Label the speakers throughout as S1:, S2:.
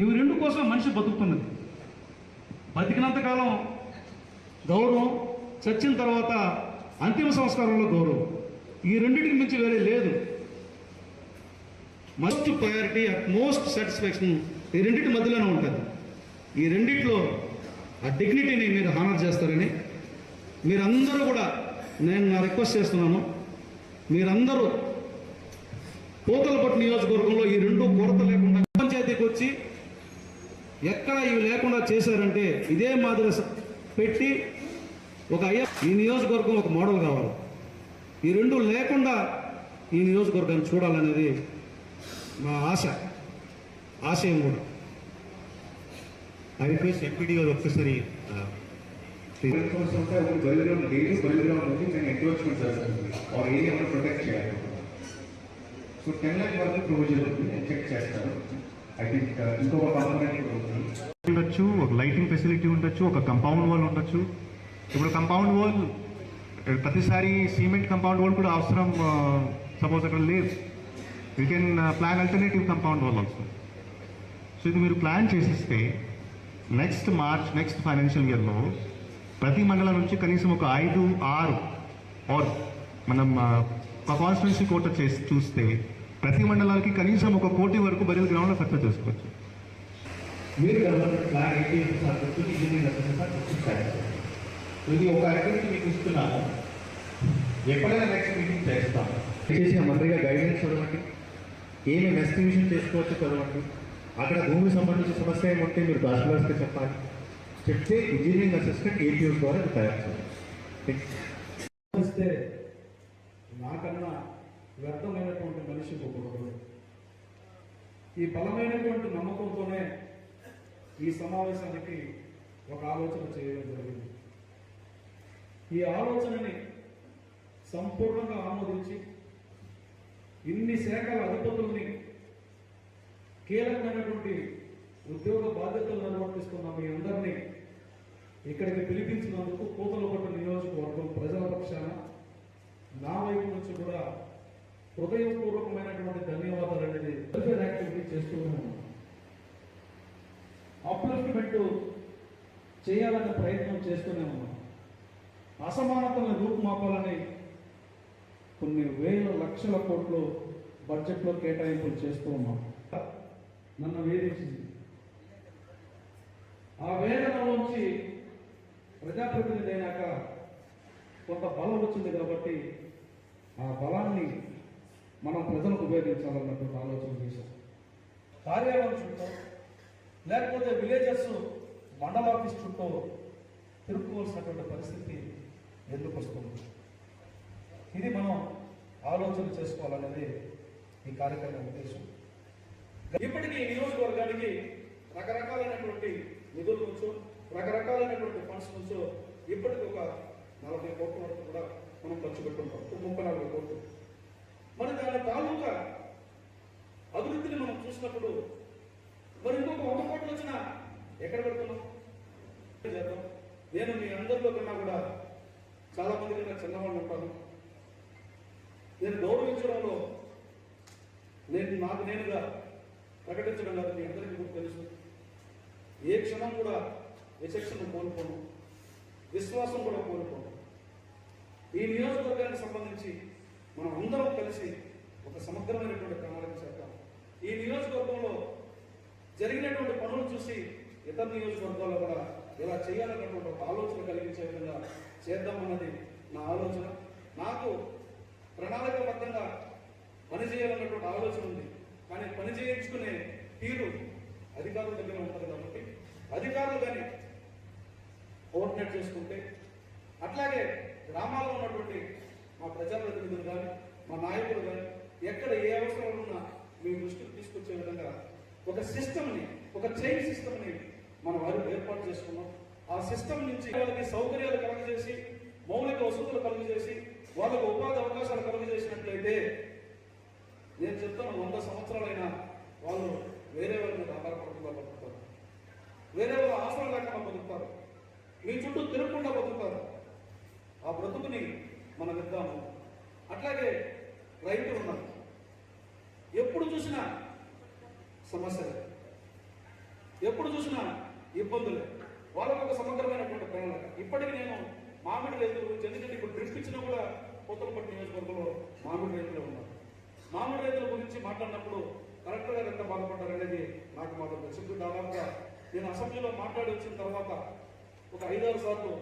S1: ఇవి రెండు కోసం మనిషి బతుకుతున్నది. బతికినంతకాలం గౌరవం చచ్చిన తర్వాత అంతిమ సంస్కారంలో గౌరవం. ఈ రెండింటికి మించి వేరే లేదు. Must priority at most satisfaction ఈ రెండింటి మధ్యలోనే ఉంటుంది. ఈ రెండిట్లో ఆ డిగ్నిటీని మీరు హానర్ చేస్తారని మీరందరూ కూడా నేను నా రిక్వెస్ట్ చేస్తున్నాను. మీరందరూ పోతలపట్టు నియోజకవర్గంలో ఈ రెండు కొరత లేకుండా పంచాయతీకి వచ్చి ఎక్కడ ఇవి లేకుండా చేశారంటే ఇదే మాదిరి పెట్టి ఒక అయ్య ఈ నియోజకవర్గం ఒక మోడల్ కావాలి. ఈ రెండు లేకుండా ఈ నియోజకవర్గాన్ని చూడాలనేది మా ఆశ ఆశయం కూడా.
S2: ఐ రిక్వెస్ట్ ఎంపీడీ గారు ఒక్కసారి
S3: కోసం ఒక బలిగ్రామ్ డైలీ బలిగ్రామ్ నుంచి నేను ఎంక్రోచ్మెంట్ చేస్తాను ఆ ఏరియాను ప్రొటెక్ట్ చేయాలి. సో టెన్ ల్యాక్ వరకు ప్రొవిజన్ చెక్ చేస్తాను. ఐ థింక్ ఇంకొక కాంపోనెంట్ కూడా ఉంది
S2: ఉండొచ్చు ఒక లైటింగ్ ఫెసిలిటీ ఉండొచ్చు ఒక కంపౌండ్ వాల్ ఉండొచ్చు. ఇప్పుడు కంపౌండ్ వాల్ ప్రతిసారి సిమెంట్ కంపౌండ్ వాల్ కూడా అవసరం సపోజ్ అక్కడ లేదు. You can plan alternative compound wall also so ఇది మీరు ప్లాన్ చేసిస్తే నెక్స్ట్ మార్చ్ నెక్స్ట్ ఫైనాన్షియల్ ఇయర్లో ప్రతి మండలం నుంచి కనీసం ఒక ఐదు ఆరు ఆర్ మనం ఒక కాన్స్టిట్యున్సీ కోట చేసి చూస్తే ప్రతి మండలానికి కనీసం ఒక కోటి వరకు బరియల్ గ్రౌండ్లో ఖర్చు చేసుకోవచ్చు.
S4: మీరు డెవలప్మెంట్ ప్లాన్ సార్ చెప్తుంది ఇంజనీరింగ్ చెప్తారు ఇది ఒక యాక్టివిటీ మీకు ఇస్తున్నాను. ఎప్పుడైనా నెక్స్ట్ మీటింగ్ చేస్తాం. చేసి మంత్రిగా గైడెన్స్ చదవండి. ఏమి ఎస్టిమేషన్ చేసుకోవచ్చు చదవండి. అక్కడ భూమి సంబంధించిన సమస్య ఏముంటే మీరు తహసీల్దార్స్కి చెప్పాలి. చెప్తే ఇంజనీరింగ్ అసిస్టెంట్ ఏపీఓ ద్వారా తయారు చేయాలి.
S1: నాకన్నా వ్యర్థమైనటువంటి మనిషి ఒకడు ఈ బలమైనటువంటి నమ్మకంతోనే ఈ సమావేశానికి ఒక ఆలోచన చేయడం జరిగింది. ఈ ఆలోచనని సంపూర్ణంగా ఆమోదించి ఇన్ని శాఖల అధిపతుల్ని కీలకమైనటువంటి ఉద్యోగ బాధ్యతలు నిర్వర్తిస్తున్న మీ అందరినీ ఇక్కడికి పిలిపించినందుకు కూతలపట్టు నియోజకవర్గం ప్రజల పక్షాన నా వైపు నుంచి కూడా హృదయపూర్వకమైనటువంటి ధన్యవాదాలు అనేది వెల్ఫేర్ యాక్టివిటీ చేస్తూ ఉన్నాము. అప్లిఫ్ట్మెంట్ చేయాలనే ప్రయత్నం చేస్తూనే ఉన్నాం అసమానతలను రూపుమాపాలని కొన్ని వేల లక్షల కోట్లు బడ్జెట్లో కేటాయింపులు చేస్తూ ఉన్నాం నన్ను వేధించింది. ఆ వేదనలోంచి ప్రజాప్రతినిధి అయినాక కొంత బలం వచ్చింది కాబట్టి ఆ బలాన్ని మనం ప్రజలకు ఉపయోగించాలన్నటువంటి ఆలోచన చేశాం కార్యాలయం చుట్టూ లేకపోతే విలేజెస్ మండల ఆఫీస్ చుట్టూ తిరుక్కోవాల్సినటువంటి పరిస్థితి ఎందుకు వస్తుంది? ఇది మనం ఆలోచన చేసుకోవాలనేది ఈ కార్యక్రమం ఉద్దేశం. ఇప్పటికీ ఈ నియోజకవర్గానికి రకరకాలైనటువంటి నిధుల నుంచో రకరకాలైనటువంటి ఫండ్స్ నుంచో ఇప్పటికి ఒక నలభై కోట్ల వరకు కూడా మనం ఖర్చు పెట్టుకుంటాం ఒక ముప్పై నలభై కోట్లు మరి దాని తాలూకా అభివృద్ధిని మనం చూసినప్పుడు మరి ఇంకొక వంద కోట్లు వచ్చిన ఎక్కడ పెడుతున్నాం చేద్దాం. నేను మీ అందరిలో కన్నా కూడా చాలా మంది కన్నా చిన్నవాళ్ళు ఉంటాను. నేను గౌరవించడంలో నేను నాకు నేనుగా ప్రకటించడం కాదు మీ అందరికీ కూడా తెలుసు. ఏ క్షణం కూడా విచక్షణ కోల్పోను. విశ్వాసం కూడా కోల్పోను. ఈ నియోజకవర్గానికి సంబంధించి మనం అందరం కలిసి ఒక సమగ్రమైనటువంటి ప్రణాళిక చేద్దాం. ఈ నియోజకవర్గంలో జరిగినటువంటి పనులు చూసి ఇతర నియోజకవర్గాల్లో కూడా ఇలా చేయాలన్నటువంటి ఒక ఆలోచన కలిగించే విధంగా చేద్దామన్నది నా ఆలోచన. నాకు ప్రణాళికబద్ధంగా పని చేయాలన్నటువంటి ఆలోచన ఉంది. కానీ పని చేయించుకునే తీరు అధికారుల దగ్గర ఉంటుంది కాబట్టి అధికారులు కానీ కోఆర్డినేట్ చేసుకుంటే అట్లాగే గ్రామాల్లో ఉన్నటువంటి మా ప్రజాప్రతినిధులు కానీ మా నాయకులు కానీ ఎక్కడ ఏ అవసరాలు ఉన్నా మీ దృష్టికి తీసుకొచ్చే విధంగా ఒక సిస్టమ్ని ఒక చైన్ సిస్టమ్ని మనం వారు ఏర్పాటు చేసుకున్నాం. ఆ సిస్టమ్ నుంచి వాళ్ళకి సౌకర్యాలు కలుగజేసి మౌలిక వసతులు కలుగజేసి వాళ్ళకు ఉపాధి అవకాశాలు కలుగజేసినట్లయితే నేను చెప్తాను వంద సంవత్సరాలైనా వాళ్ళు వేరే వాళ్ళ మీద ఆధారపడకుండా బతుకుతారు. వేరే వాళ్ళ ఆసరా లేకుండా బతుకుతారు. మీ చుట్టూ తిరగకుండా బతుకుతారు. ఆ బ్రతుకుని మనం ఇద్దాము అట్లాగే రైతులు ఉన్నారు. చూసినా? సమస్యలు. ఎప్పుడు చూసినా? ఇబ్బందులే. వాళ్ళకు ఒక సమగ్రమైనటువంటి ప్రణాళిక ఇప్పటికి నేను మామిడి రైతుల గురించి ఎందుకంటే ఇప్పుడు డ్రిప్ ఇచ్చినా కూడా కొత్తలపట్టు నియోజకవర్గంలో మామిడి రైతులు ఉన్నారు. మామిడి రైతుల గురించి మాట్లాడినప్పుడు కలెక్టర్ గారు ఎంత బాధపడ్డారనేది నాకు మాత్రం తెలుసు. దాదాపుగా నేను అసెంబ్లీలో మాట్లాడి వచ్చిన తర్వాత ఒక ఐదారు సార్లు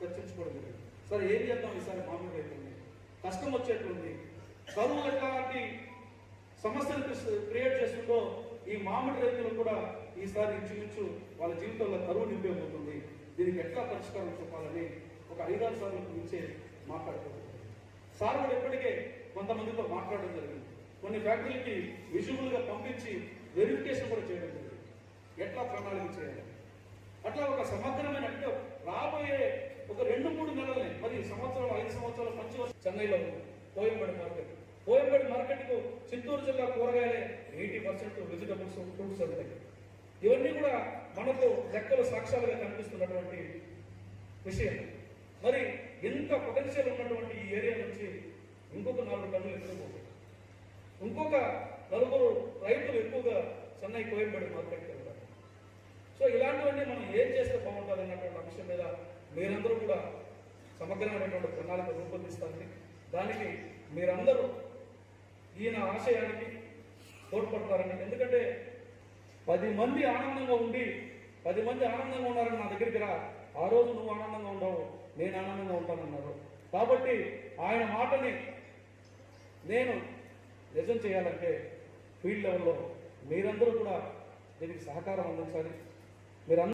S1: చర్చించుకోవడం జరిగింది. సరే ఏం చేద్దాం ఈసారి మామిడి రైతుల్ని? కష్టం వచ్చేటువంటి కరువు ఎట్లాంటి సమస్యలు క్రియేట్ చేస్తుందో ఈ మామిడి రైతులు కూడా ఈసారి ఇంచుమించు వాళ్ళ జీవితంలో కరువు నింపేపోతుంది దీనికి ఎట్లా పరిష్కారం చెప్పాలని ఒక ఐదారు సార్లు గురించే మాట్లాడుకోవాలి. సార్ కూడా ఇప్పటికే కొంతమందితో మాట్లాడడం జరిగింది. కొన్ని ఫ్యాక్టరీలకి విజువల్గా పంపించి వెరిఫికేషన్ కూడా చేయడం జరిగింది. ఎట్లా ప్రణాళిక చేయాలి? అట్లా ఒక సమగ్రమైన అంటే రాబోయే ఒక రెండు మూడు నెలలని మరి సంవత్సరం ఐదు సంవత్సరాలు మంచి చెన్నైలో కోయంబడి మార్కెట్. కోయంబడి మార్కెట్కు ఫ్రూట్స్ ఉంటాయి ఇవన్నీ కూడా మనకు లెక్కలు సాక్ష్యాలుగా కనిపిస్తున్నటువంటి విషయం. మరి ఎంత పొటెన్షియల్ ఉన్నటువంటి ఈ ఏరియా నుంచి ఇంకొక నాలుగు టన్నులు ఎక్కువ ఇంకొక నలుగురు రైతులు ఎక్కువగా చెన్నై కోయంబడి మార్కెట్కి వెళ్తారు సో ఇలాంటివన్నీ మనం ఏం చేస్తే బాగుంటుంది అన్నటువంటి అంశం మీద మీరందరూ కూడా సమగ్రమైనటువంటి ప్రణాళిక రూపొందిస్తారని దానికి మీరందరూ ఈయన ఆశయానికి తోడ్పడతారని. ఎందుకంటే పది మంది ఆనందంగా ఉండి పది మంది ఆనందంగా ఉన్నారని నా దగ్గరికి రా. ఆ రోజు నువ్వు ఆనందంగా ఉండవు నేను ఆనందంగా ఉంటానన్నారు. కాబట్టి ఆయన మాటని నేను నిజం చేయాలంటే ఫీల్డ్ లెవెల్లో మీరందరూ కూడా దీనికి సహకారం అందించాలి. మీరందరూ